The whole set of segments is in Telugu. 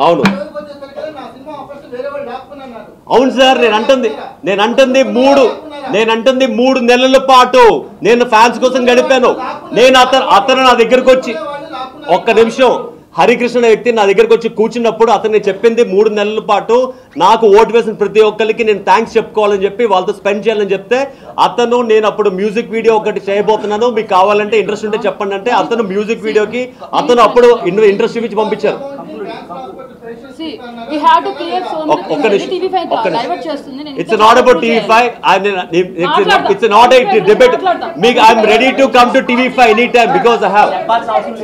అవును. అవును సార్ నేను అంటుంది. నేను అంటుంది మూడు. నేను అంటుంది మూడు నెలల పాటు నేను ఫ్యాన్స్ కోసం గడిపాను. నేను అతను అతను నా దగ్గరకు వచ్చి ఒక్క నిమిషం. హరికృష్ణ అనే వ్యక్తి నా దగ్గరకు వచ్చి కూర్చున్నప్పుడు అతన్ని చెప్పింది మూడు నెలల పాటు నాకు ఓటు వేసిన ప్రతి ఒక్కరికి నేను థ్యాంక్స్ చెప్పుకోవాలని చెప్పి వాళ్ళతో స్పెండ్ చేయాలని చెప్తే అతను నేను అప్పుడు మ్యూజిక్ వీడియో ఒకటి చేయబోతున్నాను. మీకు కావాలంటే ఇంట్రెస్ట్ ఉంటే చెప్పండి అంటే అతను మ్యూజిక్ వీడియోకి అతను అప్పుడు ఇంట్రెస్ట్ చూపించి పంపించారు. See, we have to clear so many ఒక్క- ఒక్క things. నిమిషం. టీవీ ఫైవ్ ఒక్క నిమిషం. డైవర్ట్ చేస్తుంది. నేను ఇట్స్ ఇంకా not about TV. Five it's not a. Debate. మీకు I'm ready to come to TV five any time because I have అవసరం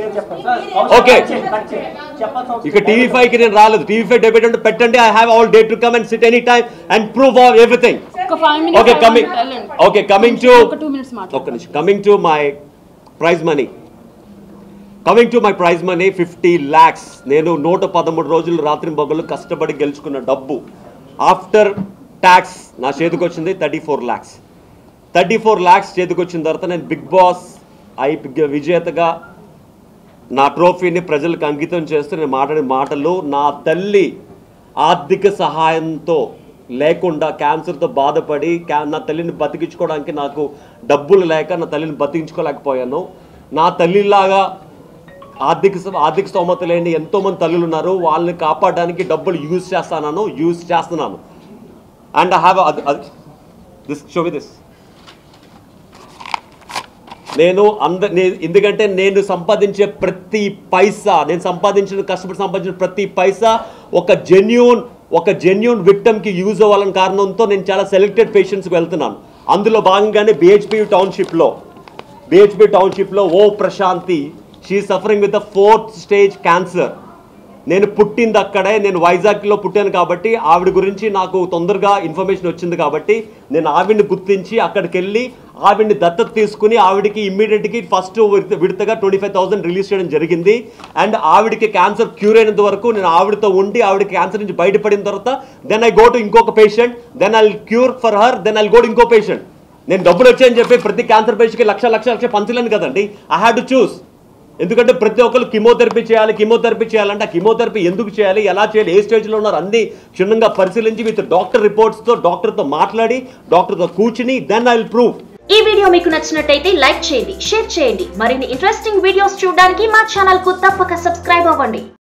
ఇక టీవీ ఫైవ్కి నేను రాలేదు. టీవీ ఫైవ్ డెబేట్ అంటే పెట్టండి. I have all day to come and sit any time and prove all everything okay coming okay coming to ఒక్క నిమిషం. Coming to my prize money coming to my prize money fifty lakhs నేను నూట పదమూడు రోజులు రాత్రి బొగ్గలు కష్టపడి గెలుచుకున్న డబ్బు. ఆఫ్టర్ ట్యాక్స్ నా చేతికి వచ్చింది thirty four lakhs thirty four lakhs చేతికి వచ్చిన తర్వాత నేను బిగ్ బాస్ ఐ విజేతగా నా ట్రోఫీని ప్రజలకు అంకితం చేస్తూ నేను మాట్లాడిన మాటలు నా తల్లి ఆర్థిక సహాయంతో లేకుండా క్యాన్సర్తో బాధపడి క్యా నా తల్లిని బతికించుకోవడానికి నాకు డబ్బులు లేక నా తల్లిని బతికించుకోలేకపోయాను. నా తల్లిలాగా ఆర్థిక ఆర్థిక స్తోమత లేని ఎంతోమంది తల్లులు ఉన్నారు వాళ్ళని కాపాడడానికి డబ్బులు యూజ్ చేస్తాను యూజ్ చేస్తున్నాను. And I have this show this నేను అంద ఎందుకంటే నేను సంపాదించే ప్రతి పైసా నేను సంపాదించిన కష్టపడి సంపాదించిన ప్రతి పైసా ఒక జెన్యున్ ఒక జెన్యున్ విక్టమ్కి యూజ్ అవ్వాలని కారణంతో నేను చాలా సెలెక్టెడ్ పేషెంట్స్కి వెళ్తున్నాను. అందులో భాగంగానే బిహెచ్పి టౌన్షిప్లో బిహెచ్పి టౌన్షిప్లో ఓ Prashanthi she suffering with the fourth stage cancer నేను పుట్టింది అక్కడే నేను వైజాగ్లో పుట్టాను కాబట్టి ఆవిడ గురించి నాకు తొందరగా ఇన్ఫర్మేషన్ వచ్చింది కాబట్టి నేను ఆవిడ్ని గుర్తించి అక్కడికి వెళ్ళి ఆవిడ్ని దత్తత తీసుకుని ఆవిడకి ఇమ్మీడియట్కి ఫస్ట్ విడతగా ట్వంటీ ఫైవ్ థౌసండ్ రిలీజ్ చేయడం జరిగింది. అండ్ ఆవిడకి క్యాన్సర్ క్యూర్ అయినంత వరకు నేను ఆవిడతో ఉండి ఆవిడ క్యాన్సర్ నుంచి బయటపడిన తర్వాత దెన్ ఐ గో టు ఇంకొక patient then I cure for her then I go to ఇంకో పేషెంట్ నేను డబ్బులు వచ్చాయని చెప్పి ప్రతి క్యాన్సర్ పేషెంట్కి లక్ష లక్ష లక్ష పంచలేను కదండి. ఐ హ్యాడ్ టు చూస్ ఎందుకంటే ప్రతి ఒక్కరు కిమోథెరపీ చేయాలి కిమోథెరపీ చేయాలంటే ఆ కిమోథెరపీ ఎందుకు చేయాలి ఎలా చేయాలి ఏ స్టేజ్లో ఉన్నారు అన్ని క్షుణ్ణంగా పరిశీలించి విత్ డాక్టర్ రిపోర్ట్స్తో డాక్టర్తో మాట్లాడి డాక్టర్తో కూర్చుని దెన్ ఐ విల్ ప్రూవ్ ఈ వీడియో మీకు నచ్చినట్టయితే లైక్ చేయండి షేర్ చేయండి. మరిన్ని ఇంట్రెస్టింగ్ వీడియోస్ చూడడానికి మా ఛానల్కు తప్పక సబ్స్క్రైబ్ అవ్వండి.